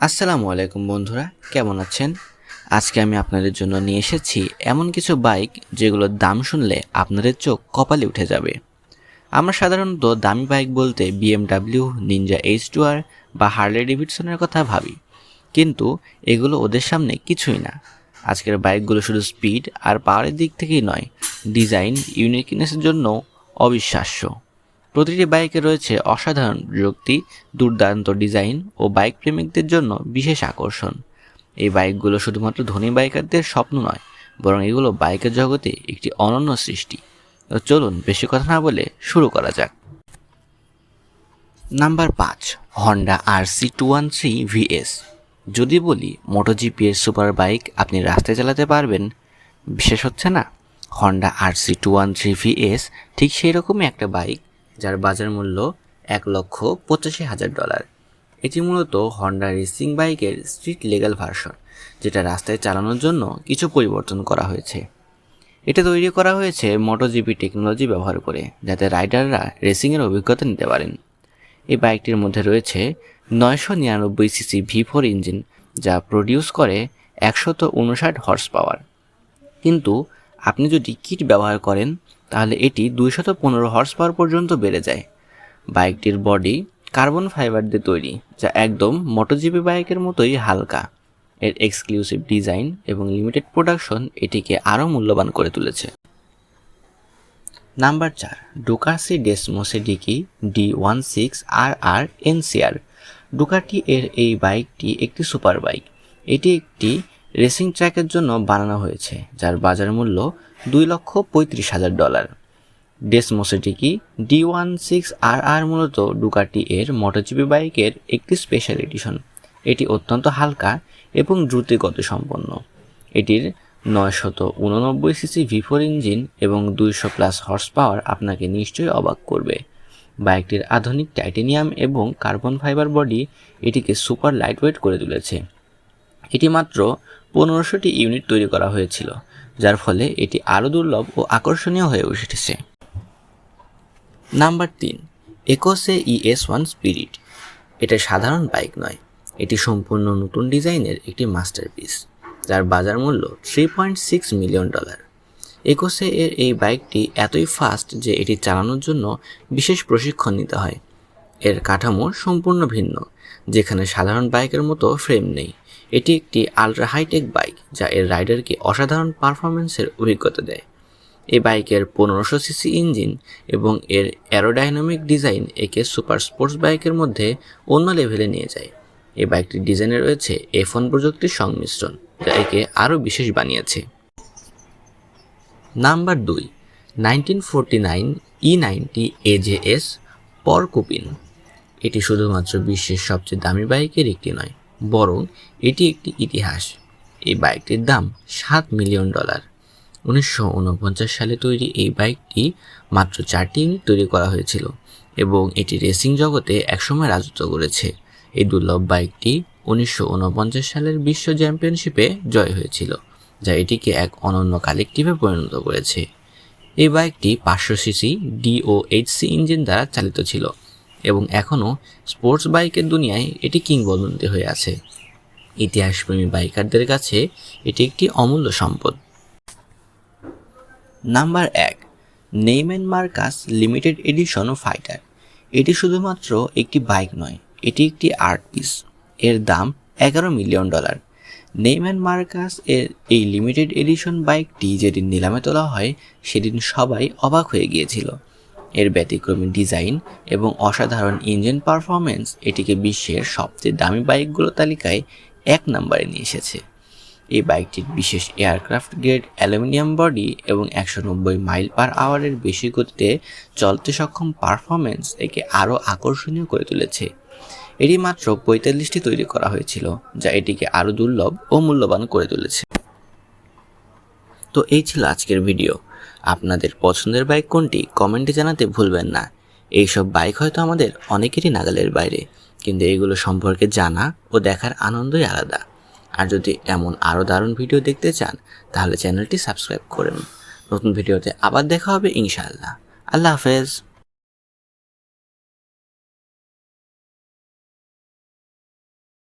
আসসালামু আলাইকুম বন্ধুরা, কেমন আছেন? আজকে আমি আপনাদের জন্য নিয়ে এসেছি এমন কিছু বাইক যেগুলোর দাম শুনলে আপনাদের চোখ কপালে উঠে যাবে। আমরা সাধারণত দামি বাইক বলতে BMW, Ninja H two R বা হার্লে ডেভিডসনের কথা ভাবি। কিন্তু এগুলো ওদের সামনে কিছুই না। আজকের বাইকগুলো শুধু স্পিড আর পাওয়ারের দিক থেকেই নয়, ডিজাইন ইউনিকনেসের জন্য অবিশ্বাস্য। প্রতিটি বাইকে রয়েছে অসাধারণ প্রযুক্তি দুর্দান্ত ডিজাইন ও বাইক প্রেমিকদের জন্য বিশেষ আকর্ষণ। এই বাইকগুলো শুধুমাত্র ধনী বাইকারদের স্বপ্ন নয়, বরং এগুলো বাইকের জগতে একটি অনন্য সৃষ্টি। তো চলুন বেশি কথা না বলে শুরু করা যাক। নাম্বার পাঁচ Honda R C two one three VS যদি বলি মোটোজিপি এর সুপার বাইক আপনি রাস্তায় চালাতে পারবেন বিশেষ হচ্ছে না? Honda R C two one three VS ঠিক সেই রকমই একটা বাইক যার বাজার মূল্য এক লক্ষ পঁচাশি হাজার ডলার। এটি মূলত হন্ডা রেসিং বাইকের স্ট্রিট লিগাল ভার্সন যেটা রাস্তায় চালানোর জন্য কিছু পরিবর্তন করা হয়েছে। এটা তৈরি করা হয়েছে মোটোজিপি টেকনোলজি ব্যবহার করে, যাতে রাইডাররা রেসিংয়ের অভিজ্ঞতা নিতে পারেন। এই বাইকটির মধ্যে রয়েছে নয়শো নিরানব্বই সিসি ভি ফোর ইঞ্জিন যা প্রডিউস করে একশত উনষাট হর্স পাওয়ার কিন্তু আপনি যদি কিট ব্যবহার করেন তাহলে এটি দুইশত পনেরো হর্স পাওয়ার পর্যন্ত বেড়ে যায়। বাইকটির বডি কার্বন ফাইবার দিয়ে তৈরি, যা একদম মোটোজিপি বাইকের মতোই হালকা। এর এক্সক্লুসিভ ডিজাইন এবং লিমিটেড প্রোডাকশন এটিকে আরও মূল্যবান করে তুলেছে। নাম্বার চার Ducati Desmosedici D one six R R NCR Ducati এর এই বাইকটি একটি সুপার বাইক এটি একটি রেসিং ট্র্যাকের জন্য বানানো হয়েছে, যার বাজার মূল্য দুই লক্ষ পঁয়ত্রিশ হাজার dollar. Desmosedici D one six R R মূলত ডুকাটি এর মোটরজিপি বাইকের একটি স্পেশাল এডিশন এটি অত্যন্ত হালকা এবং দ্রুত গতি সম্পন্ন। এটির নয়শত উননব্বই সিসি ভিফোর ইঞ্জিন এবং দুইশো প্লাস হর্স পাওয়ার আপনাকে নিশ্চয়ই অবাক করবে। বাইকটির আধুনিক টাইটেনিয়াম এবং কার্বন ফাইবার বডি এটিকে সুপার লাইটওয়েট করে তুলেছে। এটি মাত্র পনেরোশোটি ইউনিট তৈরি করা হয়েছিল। যার ফলে এটি আরও দুর্লভ ও আকর্ষণীয় হয়ে উঠেছে। নাম্বার তিন, একোসে ইএস ওয়ান স্পিরিট। এটা সাধারণ বাইক নয়, এটি সম্পূর্ণ নতুন ডিজাইনের একটি মাস্টারপিস, যার বাজার মূল্য three point six million dollar Ecosse এর এই বাইকটি এতই ফাস্ট যে এটি চালানোর জন্য বিশেষ প্রশিক্ষণ নিতে হয়। এর কাঠামো সম্পূর্ণ ভিন্ন, যেখানে সাধারণ বাইকের মতো ফ্রেম নেই। এটি একটি আলট্রা হাইটেক বাইক যা এর রাইডারকে অসাধারণ পারফরমেন্সের অভিজ্ঞতা দেয়। এই বাইকের পনেরোশো সিসি ইঞ্জিন এবং এর অ্যারোডাইনামিক ডিজাইন একে সুপার স্পোর্টস বাইকের মধ্যে অন্য লেভেলে নিয়ে যায়। এই বাইকটির ডিজাইনে রয়েছে এফোন প্রযুক্তির সংমিশ্রণ, যা একে আরও বিশেষ বানিয়েছে। নাম্বার দুই nineteen forty nine E ninety AJS Porcupine এটি শুধুমাত্র বিশ্বের সবচেয়ে দামি বাইকের একটি নয় বরং এটি একটি ইতিহাস। এই বাইকটির দাম সাত মিলিয়ন ডলার। উনিশশো উনপঞ্চাশ সালে তৈরি এই বাইকটি মাত্র চারটি তৈরি করা হয়েছিল এবং এটি রেসিং জগতে একসময় রাজত্ব করেছে। এই দুর্লভ বাইকটি উনিশশো উনপঞ্চাশ সালের বিশ্ব চ্যাম্পিয়নশিপে জয় হয়েছিল, যা এটিকে এক অনন্য কালেকটিভে পরিণত করেছে। এই বাইকটি পাঁচশো সিসি ডিওএইচসি ইঞ্জিন দ্বারা চালিত ছিল। এবং এখনও স্পোর্টস বাইকের দুনিয়ায় এটি কিংবদন্তি হয়ে আছে। ইতিহাসপ্রেমী বাইকারদের কাছে এটি একটি অমূল্য সম্পদ। নাম্বার এক Neiman Marcus limited edition fighter. এটি শুধুমাত্র একটি বাইক নয়, এটি একটি আর্ট পিস। এর দাম এগারো মিলিয়ন ডলার। নেইম্যান মার্কাস এর এই লিমিটেড এডিশন বাইকটি যেদিন নিলামে তোলা হয়, সেদিন সবাই অবাক হয়ে গিয়েছিল। এর ব্যতিক্রমী ডিজাইন এবং অসাধারণ ইঞ্জিন পারফরমেন্স এটিকে বিশ্বের সবচেয়ে দামি বাইকগুলো তালিকায় এক নম্বরে নিয়ে এসেছে। এই বাইকটির বিশেষ এয়ারক্রাফট গ্রেড, অ্যালুমিনিয়াম বডি এবং একশো নব্বই মাইল পার আওয়ারের বেশি গতিতে চলতে সক্ষম পারফরমেন্স একে আরও আকর্ষণীয় করে তুলেছে। এটি মাত্র পঁয়তাল্লিশটি তৈরি করা হয়েছিল, যা এটিকে আরও দুর্লভ ও মূল্যবান করে তুলেছে। তো এই ছিল আজকের ভিডিও। আপনাদের পছন্দের বাইক কোনটি কমেন্টে জানাতে ভুলবেন না। এইসব বাইক হয়তো আমাদের অনেকেরই নাগালের বাইরে, কিন্তু এগুলো সম্পর্কে জানা ও দেখার আনন্দই আলাদা। আর যদি এমন আরও দারুণ ভিডিও দেখতে চান, তাহলে চ্যানেলটি সাবস্ক্রাইব করুন নতুন ভিডিওতে আবার দেখা হবে ইনশাআল্লাহ। আল্লাহ হাফেজ।